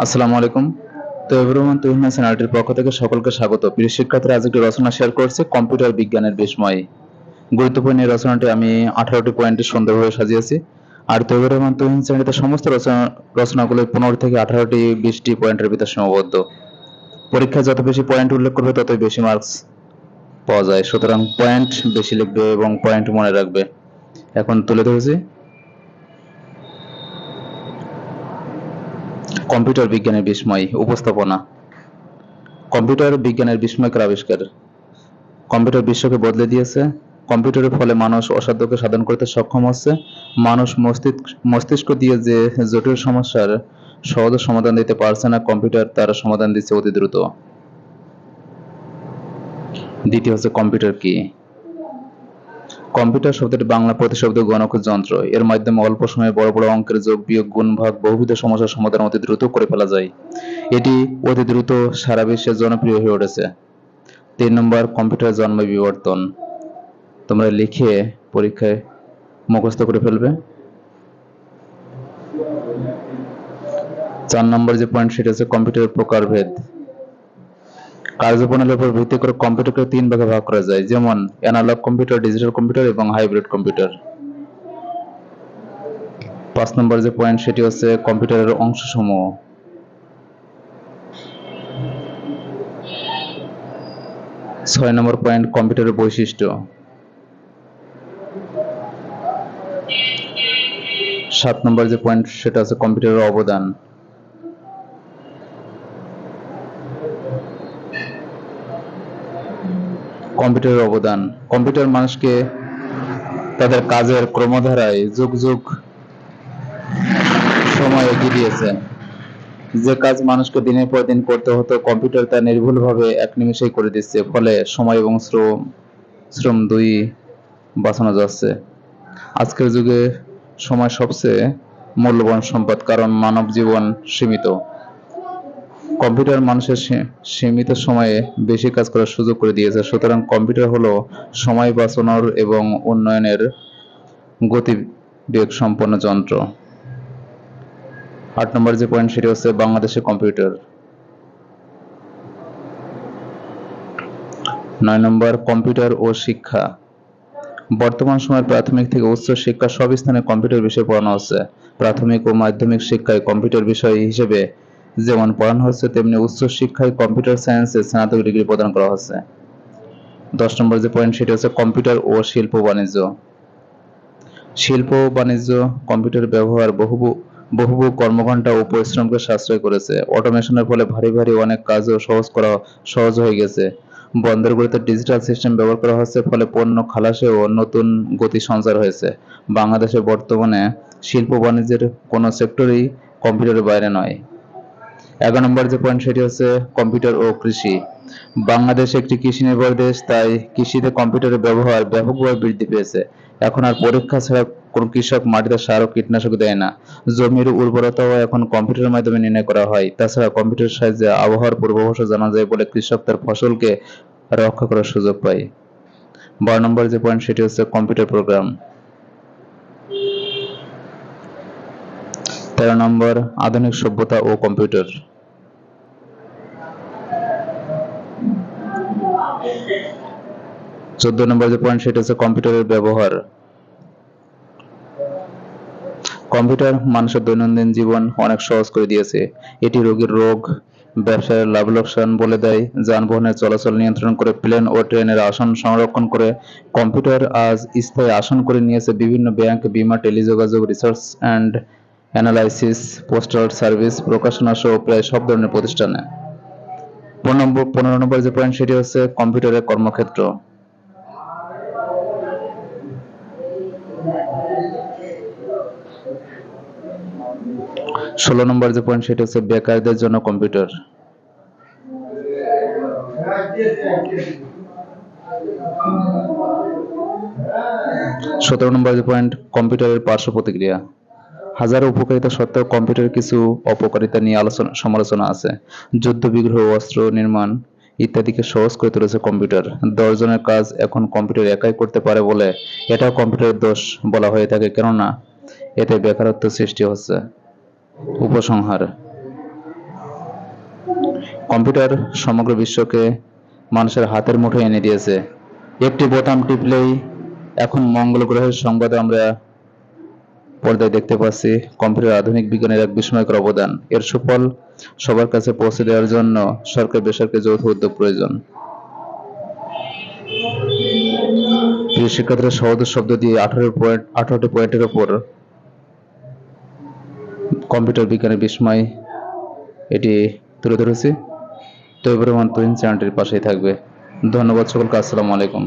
আসসালামু আলাইকুম। তো এভরিওয়ান তুহিনা চ্যানেলটির পক্ষ থেকে সকলকে স্বাগত। প্রিয় শিক্ষার্থীরা, আজ একটি রচনা শেয়ার করছে কম্পিউটার বিজ্ঞানের বিস্ময়। গুরুত্বপূর্ণ এই রচনাটি আমি আঠারোটি পয়েন্টে সুন্দরভাবে সাজিয়েছি। আর তৈরি রহমান তুহিন শ্রেণীতে সমস্ত রচনা রচনাগুলো পনেরো থেকে আঠারোটি, বিশটি পয়েন্টের ভিতর সীমাবদ্ধ। পরীক্ষায় যত বেশি পয়েন্ট উল্লেখ করবে, ততই বেশি মার্কস পাওয়া যায়। সুতরাং পয়েন্ট বেশি লিখবে এবং পয়েন্ট মনে রাখবে। এখন তুলে ধরেছি। কম্পিউটার বিজ্ঞানের বিস্ময়, উপস্থাপনা। কম্পিউটার বিজ্ঞানের বিস্ময়কর আবিষ্কার। কম্পিউটার বিশ্বকে বদলে দিয়েছে। কম্পিউটারের ফলে মানুষ অসাধ্যকে সাধন করতে সক্ষম হচ্ছে। মানুষ মস্তিষ্ক মস্তিষ্ক দিয়ে যে জটিল সমস্যার সহজ সমাধান দিতে পারছে না, কম্পিউটার তার সমাধান দিচ্ছে অতি দ্রুত। দ্বিতীয় হচ্ছে কম্পিউটার কি? কম্পিউটার শব্দটি বাংলা প্রতিশব্দ গণক যন্ত্র। এর মাধ্যমে অল্প সময়ে বড় বড় অঙ্কের যোগ বিয়োগ গুণ ভাগ বহুবিধ সমস্যার সমাধান অতি দ্রুত করে ফেলা যায়। এটি অতি দ্রুত সারা বিশ্বে জনপ্রিয় হয়ে উঠেছে। তিন নম্বর, কম্পিউটার জন্ম বিবর্তন। তোমরা লিখে পরীক্ষায় মুখস্থ করে ফেলবে। চার নম্বর যে পয়েন্ট সেটা হচ্ছে কম্পিউটারের প্রকারভেদ। কার্যপ্রণালীর উপর ভিত্তি করে কম্পিউটারকে তিন ভাগে ভাগ করা যায়, যেমন অ্যানালগ কম্পিউটার ডিজিটাল কম্পিউটার এবং হাইব্রিড কম্পিউটার পাঁচ নম্বর যে পয়েন্ট সেটি হচ্ছে কম্পিউটারের অংশসমূহ। ছয় নম্বর পয়েন্ট কম্পিউটারের বৈশিষ্ট্য। সাত নম্বর যে পয়েন্ট সেটা হচ্ছে কম্পিউটারের অবদান। কম্পিউটারের অবদান। কম্পিউটার মানুষকে তাদের কাজের ক্রমধারায় যুগ যুগ সময় এগিয়ে দিয়েছে। যে কাজ মানুষকে দিনের পর দিন করতে হতো, কম্পিউটার তা নির্ভুলভাবে এক নিমেষেই করে দিচ্ছে, ফলে সময় এবং শ্রম শ্রম দুই বাঁচানো যাচ্ছে। আজকের যুগে সময় সবচেয়ে মূল্যবান সম্পদ, কারণ মানব জীবন সীমিত। কম্পিউটার মানুষের সীমিত সময়ে বেশি কাজ করার সুযোগ করে দিয়েছে। সুতরাং কম্পিউটার হলো সময় বাঁচানোর এবং উন্নয়নের গতিবেগ সম্পন্ন যন্ত্র। আট নম্বর যে পয়েন্ট সেটি হচ্ছে বাংলাদেশে কম্পিউটার। নয় নম্বর কম্পিউটার ও শিক্ষা। বর্তমান সময়ে প্রাথমিক থেকে উচ্চ শিক্ষা সব স্থানে কম্পিউটার বিষয় পড়ানো হচ্ছে। প্রাথমিক ও মাধ্যমিক শিক্ষায় কম্পিউটার বিষয় হিসেবে যেমন পড়ানো হচ্ছে তেমনি উচ্চ শিক্ষায় কম্পিউটার সায়েন্সে স্নাতক ডিগ্রি প্রদান করা হচ্ছে দশ নম্বর যে পয়েন্ট সেটি হচ্ছে কম্পিউটার ও শিল্প বাণিজ্য। শিল্প বাণিজ্য কম্পিউটার ব্যবহার বহু বহু কর্মঘণ্টা ও পরিশ্রমকে সাশ্রয় করেছে। অটোমেশনের ফলে ভারী ভারী অনেক কাজও সহজ করা, সহজ হয়ে গেছে। বন্দরগুলোতে ডিজিটাল সিস্টেম ব্যবহার করা হচ্ছে ফলে পণ্য খালাসেও নতুন গতি সঞ্চার হয়েছে। বাংলাদেশে বর্তমানে শিল্প বাণিজ্যের কোনো সেক্টরই কম্পিউটারের বাইরে নয়। এগারো নম্বর যে পয়েন্ট সেটি হচ্ছে কম্পিউটার ও কৃষি। বাংলাদেশ একটি কৃষি নির্ভর দেশ, তাই কৃষিতে কম্পিউটারের ব্যবহার ব্যাপকভাবে বৃদ্ধি পেয়েছে। এখন আর পরীক্ষা ছাড়া কোনো কৃষক মাটিতে সার ও কীটনাশক দেয় না। জমির উর্বরতাও এখন কম্পিউটারের মাধ্যমে নির্ণয় করা হয়। তাছাড়া কম্পিউটারের সাহায্যে আবহাওয়ার পূর্বাভাসও জানা যায় বলে কৃষক তার ফসলকে রক্ষা করার সুযোগ পায়। বারো নম্বর যে পয়েন্ট সেটি হচ্ছে কম্পিউটার প্রোগ্রাম তেরো নম্বর আধুনিক সভ্যতা ও কম্পিউটার চোদ্দ নম্বর যে পয়েন্ট সেটা হচ্ছে কম্পিউটারের ব্যবহার। কম্পিউটার মানুষের দৈনন্দিন জীবন অনেক সহজ করে দিয়েছে। এটি রোগীর রোগ, ব্যবসায়ের লাভ লোকসান বলে দেয়। যানবাহনের চলাচল নিয়ন্ত্রণ করে প্লেন ও ট্রেনের আসন সংরক্ষণ করে কম্পিউটার আজ স্থায়ী আসন করে নিয়েছে বিভিন্ন ব্যাংক বিমা টেলিযোগাযোগ research and analysis postal service প্রকাশনা সহ প্রায় সব ধরনের প্রতিষ্ঠানে। পনেরো নম্বর পনেরো নম্বর যে পয়েন্ট সেটি হচ্ছে কম্পিউটারের কর্মক্ষেত্র। ষোলো নম্বর যে পয়েন্ট সেটা হচ্ছে বেকারদের জন্য কম্পিউটার সতেরো নম্বর যে পয়েন্ট কম্পিউটারের পার্শ্ব প্রতিক্রিয়া। উপকারিতা সত্ত্বেও কিছু অপকারিতা নিয়ে আলোচনা, সমালোচনা আছে। যুদ্ধ, বিগ্রহ, অস্ত্র নির্মাণ ইত্যাদিকে সহজ করে তুলেছে কম্পিউটার দশজনের কাজ এখন কম্পিউটার একাই করতে পারে বলে এটাও কম্পিউটারের দোষ বলা হয়ে থাকে। কেননা এতে বেকারত্ব সৃষ্টি হচ্ছে। উপসংহার। কম্পিউটার সমগ্র বিশ্বকে মানুষের হাতের মুঠোয় এনে দিয়েছে। একটি বোতাম টিপলেই এখন মঙ্গল গ্রহের সংবাদ আমরা পর্দায় দেখতে পাচ্ছি। কম্পিউটার আধুনিক বিজ্ঞানের এক বিস্ময়কর অবদান। এর সুফল সবার কাছে পৌঁছে দেওয়ার জন্য সরকার, বেসরকারি যৌথ উদ্যোগ প্রয়োজন। প্রিয় শিক্ষার্থীরা, সহজ শব্দ দিয়ে আঠারো পয়েন্ট আঠারোটি পয়েন্টের ওপর কম্পিউটার বিজ্ঞানের বিস্ময় এটি তুলে ধরেছি। তো এবারে তুহিন চ্যানেলটির পাশেই থাকবে। ধন্যবাদ সকলকে, আসসালামু আলাইকুম।